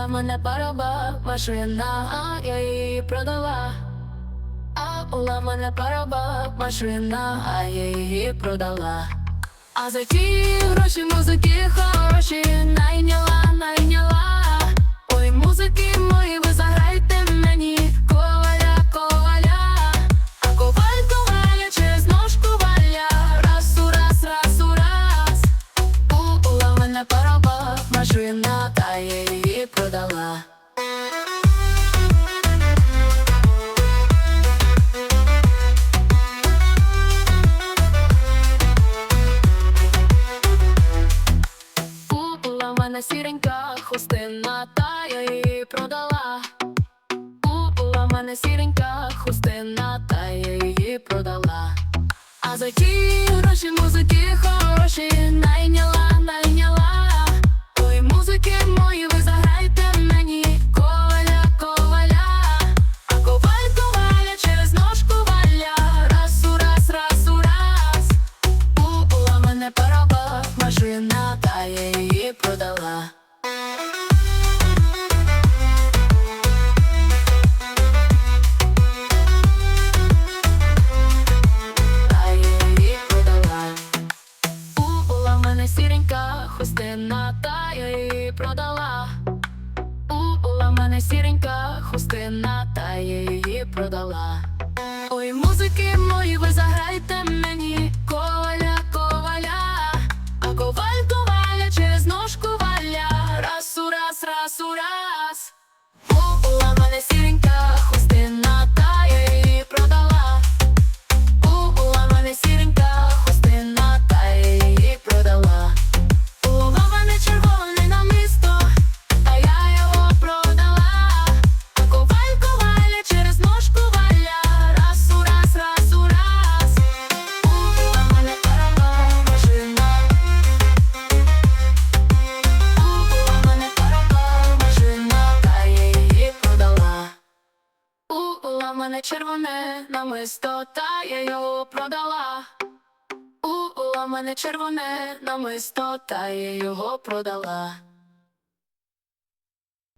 була мене пароба, машина, я її продала. А була мене пароба, машина, а я її продала. А за ті гроші музики хороші найняла, найняла. Ой, музики мої, ви заграйте мені коваля, коваля. А. Раз у раз, раз у раз. Була мене пароба, машина, та мене сіренька хустина, та я її продала. Була мене сіренька хустина, та я її продала. А за ті гроші музики хороші мене сіренька хустина, та я її продала. У, була в мене сіренька хустина, та я її продала. Ой, музики мої, ви заграйте мені В мене червоне намисто, та я його продала. У, у, в мене червоне намисто, та я його продала.